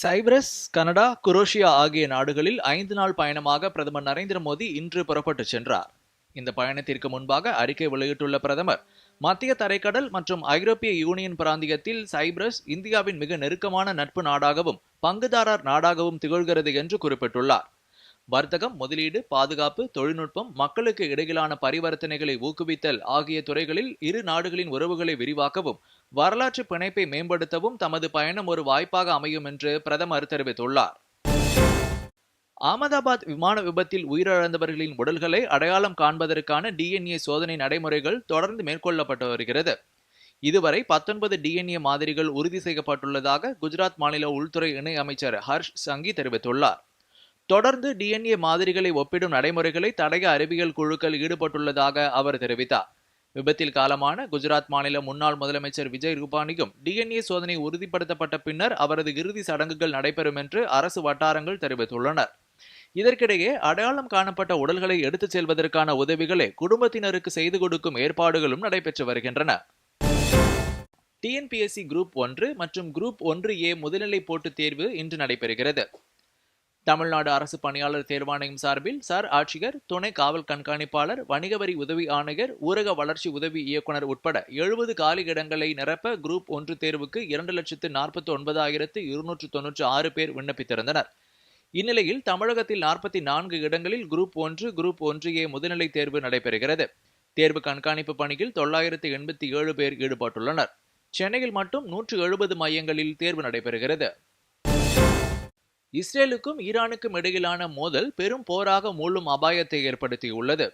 Cyprus Canada Croatia ஆகிய நாடுகளில் ஐந்து நாள் பயணமாக பிரதமர் நரேந்திர மோடி இன்று புறப்பட்டுச் சென்றார். இந்த பயணத்திற்கு முன்பாக அறிக்கை வெளியிட்டுள்ள பிரதமர் மத்திய தரைக்கடல் மற்றும் ஐரோப்பிய யூனியன் பிராந்தியத்தில் சைப்ரஸ் இந்தியாவின் மிக நெருக்கமான நட்பு நாடாகவும் பங்குதாரர் நாடாகவும் திகழ்கிறது என்று குறிப்பிட்டுள்ளார். வர்த்தகம் முதலீடு பாதுகாப்பு தொழில்நுட்பம் மக்களுக்கு இடையிலான பரிவர்த்தனைகளை ஊக்குவித்தல் ஆகிய துறைகளில் இரு நாடுகளின் உறவுகளை விரிவாக்கவும் வரலாற்று பிணைப்பை மேம்படுத்தவும் தமது பயணம் ஒரு வாய்ப்பாக அமையும் என்று பிரதமர் தெரிவித்துள்ளார். அகமதாபாத் விமான விபத்தில் உயிரிழந்தவர்களின் உடல்களை அடையாளம் காண்பதற்கான டிஎன்ஏ சோதனை நடைமுறைகள் தொடர்ந்து மேற்கொள்ளப்பட்டு வருகிறது. இதுவரை பத்தொன்பது டிஎன்ஏ மாதிரிகள் உறுதி செய்யப்பட்டுள்ளதாக குஜராத் மாநில உள்துறை இணை அமைச்சர் ஹர்ஷ் சங்கி தெரிவித்துள்ளார். தொடர்ந்து டிஎன்ஏ மாதிரிகளை ஒப்பிடும் நடைமுறைகளை தடய அறிவியல் குழுக்கள் ஈடுபட்டுள்ளதாக அவர் தெரிவித்தார். விபத்தில் காலமான குஜராத் மாநில முன்னாள் முதலமைச்சர் விஜய் ரூபானிக்கும் டிஎன்ஏ சோதனை உறுதிப்படுத்தப்பட்ட பின்னர் அவரது இறுதி சடங்குகள் நடைபெறும் என்று அரசு வட்டாரங்கள் தெரிவித்துள்ளனர். இதற்கிடையே அடையாளம் காணப்பட்ட உடல்களை எடுத்துச் செல்வதற்கான உதவிகளை குடும்பத்தினருக்கு செய்து கொடுக்கும் ஏற்பாடுகளும் நடைபெற்று வருகின்றன. டிஎன்பிஎஸ்சி குரூப் ஒன்று மற்றும் குரூப் ஒன்று ஏ முதுநிலை போட்டித் தேர்வு இன்று நடைபெறுகிறது. தமிழ்நாடு அரசு பணியாளர் தேர்வாணையம் சார்பில் சார் ஆட்சியர் துணை காவல் கண்காணிப்பாளர் வணிக வரி உதவி ஆணையர் ஊரக வளர்ச்சி உதவி இயக்குனர் உட்பட எழுபது காலி இடங்களை நிரப்ப குரூப் ஒன்று தேர்வுக்கு இரண்டு லட்சத்து நாற்பத்தி ஒன்பதாயிரத்து இருநூற்று தொன்னூற்று ஆறு பேர் விண்ணப்பித்திருந்தனர். இந்நிலையில் தமிழகத்தில் நாற்பத்தி நான்கு இடங்களில் குரூப் ஒன்று குரூப் ஒன்று ஏ முதுநிலை தேர்வு நடைபெறுகிறது. தேர்வு கண்காணிப்பு பணியில் தொள்ளாயிரத்து எண்பத்தி ஏழு பேர் ஈடுபட்டுள்ளனர். சென்னையில் மட்டும் நூற்று எழுபது மையங்களில் தேர்வு நடைபெறுகிறது. இஸ்ரேலுக்கும் ஈரானுக்கும் இடையிலான மோதல் பெரும் போராக மூழும் அபாயத்தை ஏற்படுத்தியுள்ளது.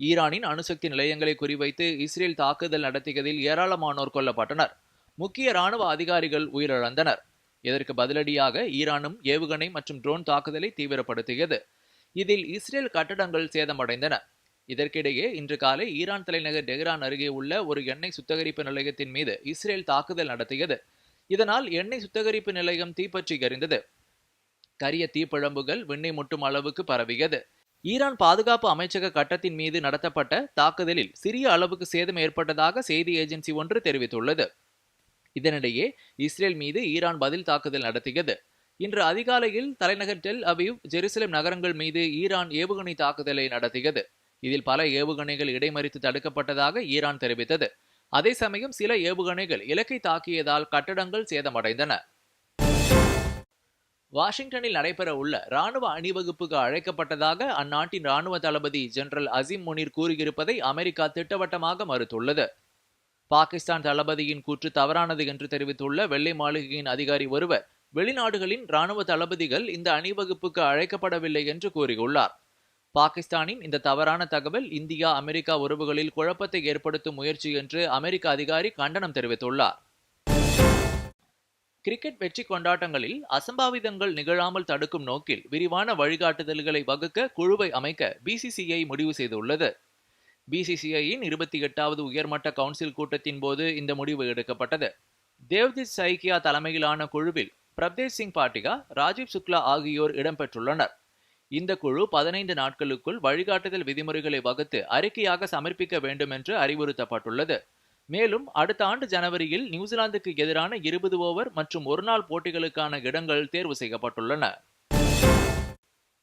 ஈரானின் அணுசக்தி நிலையங்களை குறிவைத்து இஸ்ரேல் தாக்குதல் நடத்தியதில் ஏராளமானோர் கொல்லப்பட்டனர். முக்கிய ராணுவ அதிகாரிகள் உயிரிழந்தனர். இதற்கு பதிலடியாக ஈரானும் ஏவுகணை மற்றும் ட்ரோன் தாக்குதலை தீவிரப்படுத்தியது. இதில் இஸ்ரேல் கட்டடங்கள் சேதமடைந்தன. இதற்கிடையே இன்று காலை ஈரான் தலைநகர் டெஹ்ரான் அருகே உள்ள ஒரு எண்ணெய் சுத்திகரிப்பு நிலையத்தின் மீது இஸ்ரேல் தாக்குதல் நடத்தியது. இதனால் எண்ணெய் சுத்திகரிப்பு நிலையம் தீப்பற்றி எரிந்தது. கரிய தீப்பிழம்புகள் விண்ணை முட்டும் அளவுக்கு பரவியது. ஈரான் பாதுகாப்பு அமைச்சக கட்டத்தின் மீது நடத்தப்பட்ட தாக்குதலில் சிறிய அளவுக்கு சேதம் ஏற்பட்டதாக செய்தி ஏஜென்சி ஒன்று தெரிவித்துள்ளது. இதனிடையே இஸ்ரேல் மீது ஈரான் பதில் தாக்குதல் நடத்தியது. இன்று அதிகாலையில் தலைநகர் டெல் அவிவ் ஜெருசலேம் நகரங்கள் மீது ஈரான் ஏவுகணை தாக்குதலை நடத்தியது. இதில் பல ஏவுகணைகள் இடைமறித்து தடுக்கப்பட்டதாக ஈரான் தெரிவித்தது. அதே சமயம் சில ஏவுகணைகள் இலக்கை தாக்கியதால் கட்டடங்கள் சேதமடைந்தன. வாஷிங்டனில் நடைபெற உள்ள ராணுவ அணிவகுப்புக்கு அழைக்கப்பட்டதாக அந்நாட்டின் ராணுவ தளபதி ஜெனரல் அசிம் முனீர் கூறியிருப்பதை அமெரிக்கா திட்டவட்டமாக மறுத்துள்ளது. பாகிஸ்தான் தளபதியின் கூற்று தவறானது என்று தெரிவித்துள்ள வெள்ளை மாளிகையின் அதிகாரி ஒருவர் வெளிநாடுகளின் ராணுவ தளபதிகள் இந்த அணிவகுப்புக்கு அழைக்கப்படவில்லை என்று கூறியுள்ளார். பாகிஸ்தானின் இந்த தவறான தகவல் இந்தியா அமெரிக்கா உறவுகளில் குழப்பத்தை ஏற்படுத்தும் முயற்சி என்று அமெரிக்க அதிகாரி கண்டனம் தெரிவித்துள்ளார். கிரிக்கெட் வெற்றி கொண்டாட்டங்களில் அசம்பாவிதங்கள் நிகழாமல் தடுக்கும் நோக்கில் விரிவான வழிகாட்டுதல்களை வகுக்க குழுவை அமைக்க பிசிசிஐ முடிவு செய்துள்ளது. பிசிசிஐயின் இருபத்தி எட்டாவது உயர்மட்ட கவுன்சில் கூட்டத்தின் போது இந்த முடிவு எடுக்கப்பட்டது. தேவ்ஜித் சைக்கியா தலைமையிலான குழுவில் பிரப்தேஷ் சிங் பாட்டிகா ராஜீவ் சுக்லா ஆகியோர் இடம்பெற்றுள்ளனர். இந்த குழு பதினைந்து நாட்களுக்குள் வழிகாட்டுதல் விதிமுறைகளை வகுத்து அறிக்கையாக சமர்ப்பிக்க வேண்டும் என்று அறிவுறுத்தப்பட்டுள்ளது. மேலும் அடுத்த ஆண்டு ஜனவரியில் நியூசிலாந்துக்கு எதிரான இருபது ஓவர் மற்றும் ஒருநாள் போட்டிகளுக்கான இடங்கள் தேர்வு செய்யப்பட்டுள்ளன.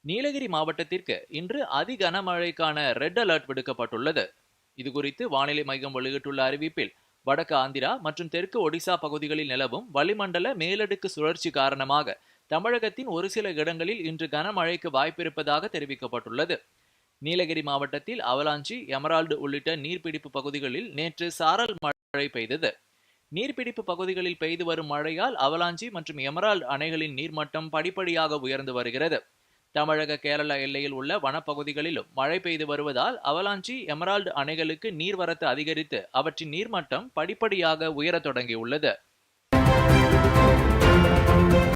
நீலகிரி மாவட்டத்திற்கு இன்று அதி கனமழைக்கான ரெட் அலர்ட் விடுக்கப்பட்டுள்ளது. இதுகுறித்து வானிலை மையம் வெளியிட்டுள்ள அறிவிப்பில் வடக்கு ஆந்திரா மற்றும் தெற்கு ஒடிசா பகுதிகளில் நிலவும் வளிமண்டல மேலடுக்கு சுழற்சி காரணமாக தமிழகத்தின் ஒரு சில இடங்களில் இன்று கனமழைக்கு வாய்ப்பிருப்பதாக தெரிவிக்கப்பட்டுள்ளது. நீலகிரி மாவட்டத்தில் அவலாஞ்சி எமரால்டு உள்ளிட்ட நீர்பிடிப்பு பகுதிகளில் நேற்று சாரல் மழை பெய்தது. நீர்பிடிப்பு பகுதிகளில் பெய்து வரும் மழையால் அவலாஞ்சி மற்றும் எமரால்டு அணைகளின் நீர்மட்டம் படிப்படியாக உயர்ந்து வருகிறது. தமிழக கேரள எல்லையில் உள்ள வனப்பகுதிகளிலும் மழை பெய்து வருவதால் அவலாஞ்சி எமரால்டு அணைகளுக்கு நீர்வரத்து அதிகரித்து அவற்றின் நீர்மட்டம் படிப்படியாக உயரத் தொடங்கியுள்ளது.